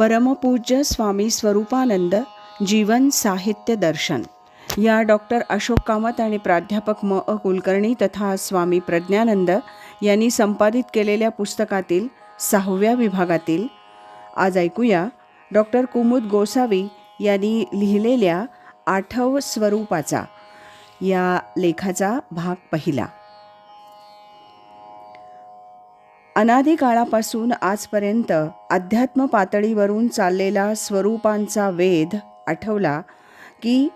परमपूज्य स्वामी स्वरूपानंद जीवन साहित्य दर्शन. या डॉक्टर अशोक कामत आणि प्राध्यापक म. अ. कुलकर्णी तथा स्वामी प्रज्ञानंद यांनी संपादित केलेल्या पुस्तकातील सहाव्या विभागातील आज ऐकूया डॉक्टर कुमुद गोसावी यांनी लिहिलेल्या आठव स्वरूपाचा या लेखाचा भाग पहिला. अनादी काळापासून आजपर्यंत अध्यात्म पातळीवरून चाललेला स्वरूपांचा वेध आठवला की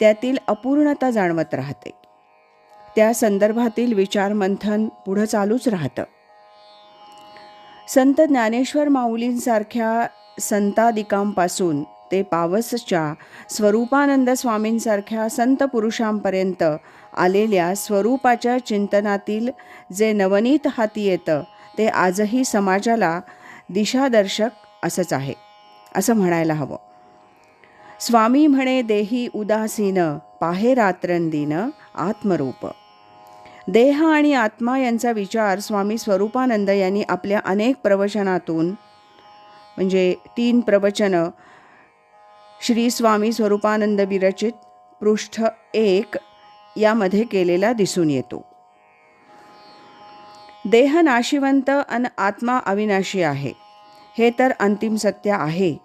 त्यातील अपूर्णता जाणवत राहते. त्या संदर्भातील विचारमंथन पुढं चालूच राहतं. संत ज्ञानेश्वर माऊलींसारख्या संतादिकांपासून ते पावसच्या स्वरूपानंद स्वामींसारख्या संत पुरुषांपर्यंत आलेल्या स्वरूपाच्या चिंतनातील जे नवनीत हाती येतं ते आजही समाजाला दिशादर्शक असंच आहे असं म्हणायला हवं. स्वामी म्हणे देही उदासीन पाहे रात्रंदीन आत्मरूप. देह आणि आत्मा यांचा विचार स्वामी स्वरूपानंद यांनी आपल्या अनेक प्रवचनातून म्हणजे तीन प्रवचनं श्री स्वामी स्वरूपानंद विरचित पृष्ठ एक यामध्ये केलेला दिसून येतो. देह नाशिवंत अन आत्मा अविनाशी आहे. हे तर अंतिम सत्य आहे.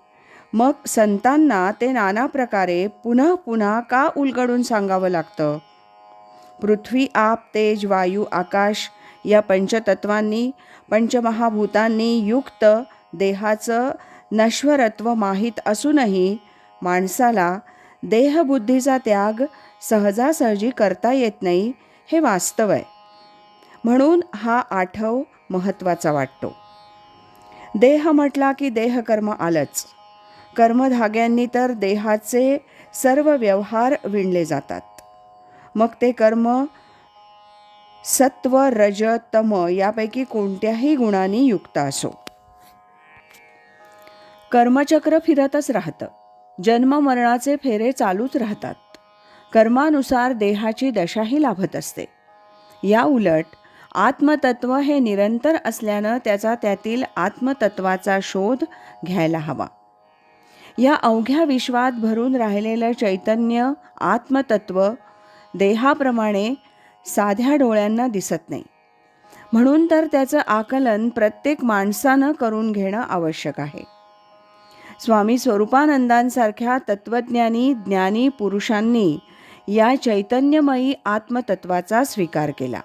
मग संतांना ते नाना प्रकारे पुन्हा पुन्हा का उलगडून सांगावं लागतं? पृथ्वी आप तेज वायू आकाश या पंचतत्वांनी पंचमहाभूतांनी युक्त देहाचं नश्वरत्व माहीत असूनही माणसाला देहबुद्धीचा त्याग सहजासहजी करता येत नाही हे वास्तव आहे. म्हणून हा आठव महत्त्वाचा वाटतो. देह म्हटला की देहकर्म आलंच. कर्मधाग्यांनी तर देहाचे सर्व व्यवहार विणले जातात. मग ते कर्म सत्व रज तम यापैकी कोणत्याही गुणांनी युक्त असो. कर्मचक्र फिरतच राहतं. जन्म मरणाचे फेरे चालूच राहतात. कर्मानुसार देहाची दशाही लाभत असते. या उलट आत्मतत्व हे निरंतर असल्यानं त्याचा त्यातील आत्मतत्वाचा शोध घ्यायला हवा. या अवघ्या विश्वात भरून राहिलेलं चैतन्य आत्मतत्व देहाप्रमाणे साध्या डोळ्यांना दिसत नाही. म्हणून तर त्याचं आकलन प्रत्येक माणसानं करून घेणं आवश्यक आहे. स्वामी स्वरूपानंदांसारख्या तत्त्वज्ञानी ज्ञानी पुरुषांनी या चैतन्यमयी आत्मतत्वाचा स्वीकार केला.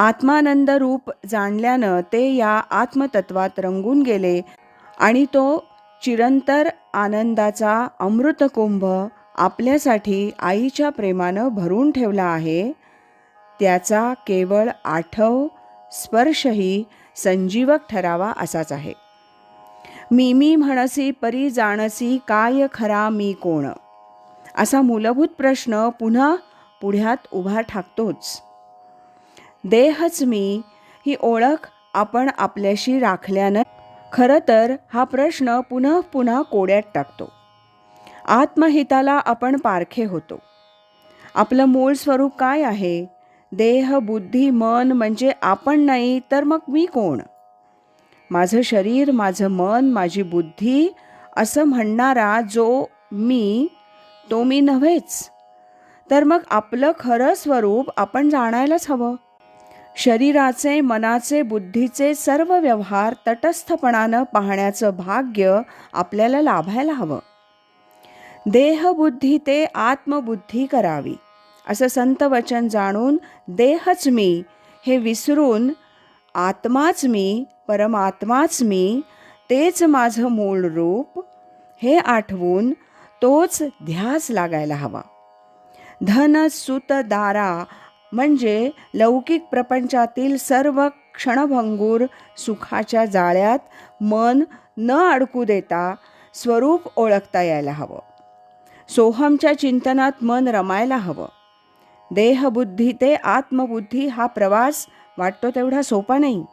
आत्मानंद रूप जाणल्यानं ते या आत्मतत्वात रंगून गेले आणि तो चिरंतर आनंदाचा अमृतकुंभ आपल्यासाठी आईच्या प्रेमानं भरून ठेवला आहे. त्याचा केवळ आठव स्पर्शही संजीवक ठरावा असाच आहे. मी मी म्हणसी परी जाणसी काय खरा मी कोण? असा मूलभूत प्रश्न पुन्हा पुढ्यात उभा ठाकतोच. देहच मी ही ओळख आपण आपल्याशी राखल्यानं खरं तर हा प्रश्न पुन्हा पुन्हा कोड्यात टाकतो. आत्महिताला आपण पारखे होतो. आपलं मूळ स्वरूप काय आहे? देह बुद्धी मन म्हणजे आपण नाही तर मग मी कोण? माझं शरीर माझं मन माझी बुद्धी असं म्हणणारा जो मी तो मी नव्हेच. तर मग आपलं खरं स्वरूप आपण जाणायलाच हवं. शरीराचे मनाचे बुद्धीचे सर्व व्यवहार तटस्थपणानं पाहण्याचं भाग्य आपल्याला लाभायला हवं. देहबुद्धी ते आत्मबुद्धी करावी असं संत वचन जाणून देहच मी हे विसरून आत्माच मी परमात्माच मी तेच माझं मूळ रूप हे आठवून तोच ध्यास लागायला हवा. धन सुत दारा म्हणजे लौकिक प्रपंचातील सर्व क्षणभंगूर सुखाच्या जाळ्यात मन न अडकू देता स्वरूप ओळखता यायला हवं. सोहमच्या चिंतनात मन रमायला हवं. देहबुद्धी ते आत्मबुद्धी हा प्रवास वाटतो तेवढा सोपा नाही.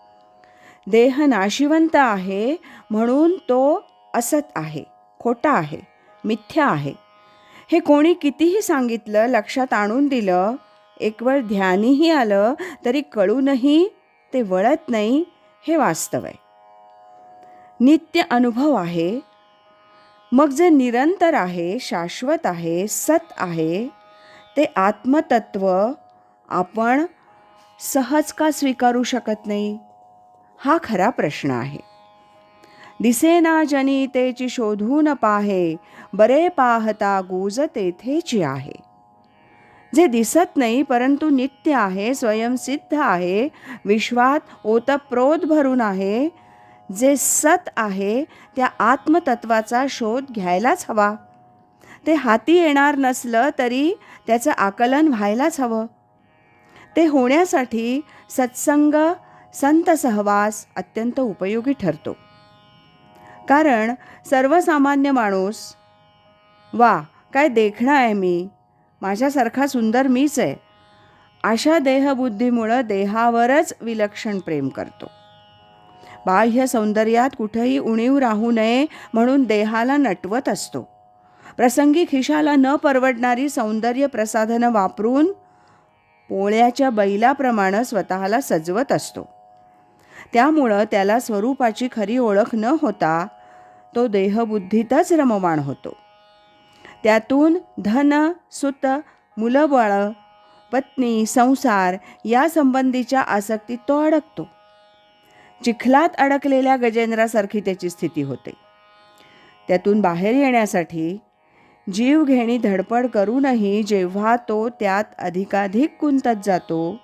देह नाशिवंत आहे म्हणून तो असत आहे खोटा आहे मिथ्या आहे. हे कोणी कितीही सांगितलं लक्षात आणून दिलं एक वेळ ध्यानीही आलं तरी कळूनही ते वळत नाही हे वास्तव आहे. नित्य अनुभव आहे. मग जे निरंतर आहे शाश्वत आहे सत आहे ते आत्मतत्व आपण सहज का स्वीकारू शकत नाही? हा खरा प्रश्न आहे. दिसेना जनी तेची शोधून पाहे बरे पाहता गुज तेथेची आहे. जे दिसत नाही परंतु नित्य आहे स्वयंसिद्ध आहे विश्वात ओतप्रोत भरून आहे जे सत आहे त्या आत्मतत्वाचा शोध घ्यायलाच हवा. ते हाती येणार नसलं तरी त्याचं आकलन व्हायलाच हवं. ते होण्यासाठी सत्संग संत सहवास अत्यंत उपयोगी ठरतो. कारण सर्वसामान्य माणूस वा काय देखणं आहे मी माझ्यासारखा सुंदर मीच आहे. अशा देहबुद्धीमुळं देहावरच विलक्षण प्रेम करतो. बाह्य सौंदर्यात कुठंही उणीव राहू नये म्हणून देहाला नटवत असतो. प्रसंगी खिशाला न परवडणारी सौंदर्य प्रसाधनं वापरून पोळ्याच्या बैलाप्रमाणे स्वतःला सजवत असतो. त्यामुळं त्याला स्वरूपाची खरी ओळख न होता तो देहबुद्धीतच रममाण होतो. त्यातून धन सुत मुलंबाळ पत्नी संसार या संबंधीच्या आसक्तीत तो अडकतो. चिखलात अडकलेल्या गजेंद्रासारखी त्याची स्थिती होते. त्यातून बाहेर येण्यासाठी जीवघेणी धडपड करूनही जेव्हा तो त्यात अधिकाधिक गुंतत जातो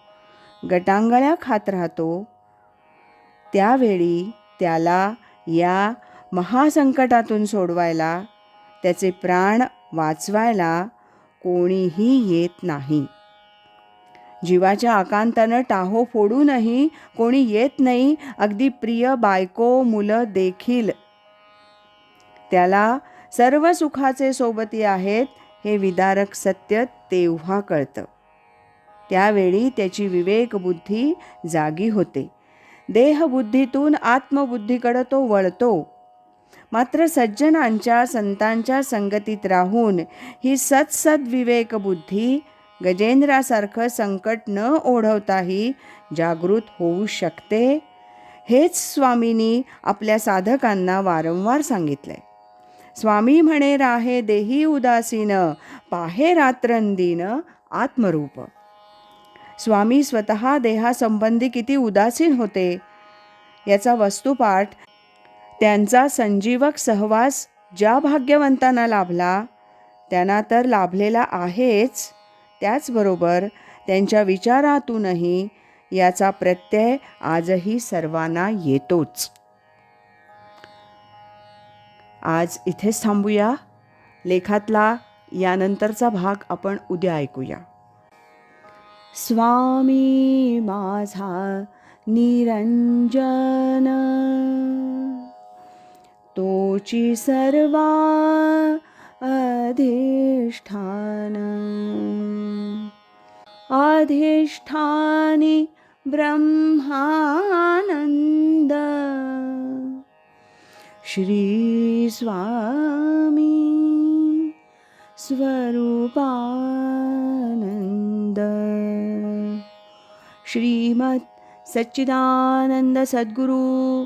गटांगळ्या खात राहतो त्यावेळी त्याला या महासंकटातून सोडवायला त्याचे प्राण वाचवायला कोणीही येत नाही. जीवाच्या आकांतानं टाहो फोडूनही कोणी येत नाही. अगदी प्रिय बायको मुलं देखील. त्याला सर्व सुखाचे सोबती आहेत हे विदारक सत्य तेव्हा कळतं. त्यावेळी त्याची विवेकबुद्धी जागी होते. देहबुद्धीतून आत्मबुद्धीकडं तो वळतो. मात्र सज्जनांच्या संतांच्या संगतीत राहून ही सत्सद्विवेक बुद्धी गजेंद्रासारखं संकट न ओढवताही जागृत होऊ शकते हेच स्वामींनी आपल्या साधकांना वारंवार सांगितलंय. स्वामी म्हणे राहे देही उदासीन पाहे रात्रंदीन आत्मरूप. स्वामी स्वतः देहासंबंधी किती उदासीन होते याचा वस्तुपाठ त्यांचा संजीवक सहवास ज्या भाग्यवंतांना लाभला त्यांना तर लाभलेला आहेच. त्याचबरोबर त्यांच्या विचारातूनही याचा प्रत्यय आजही सर्वांना येतोच. आज इथेच थांबूया. लेखातला यानंतरचा भाग आपण उद्या ऐकूया. स्वामी माझा निरंजन तोचि सर्वा अधिष्ठानम् अधिष्ठानि ब्रह्मानन्द। श्रीस्वामी स्वरूपानन्द। श्रीमत् सच्चिदानन्द सद्गुरु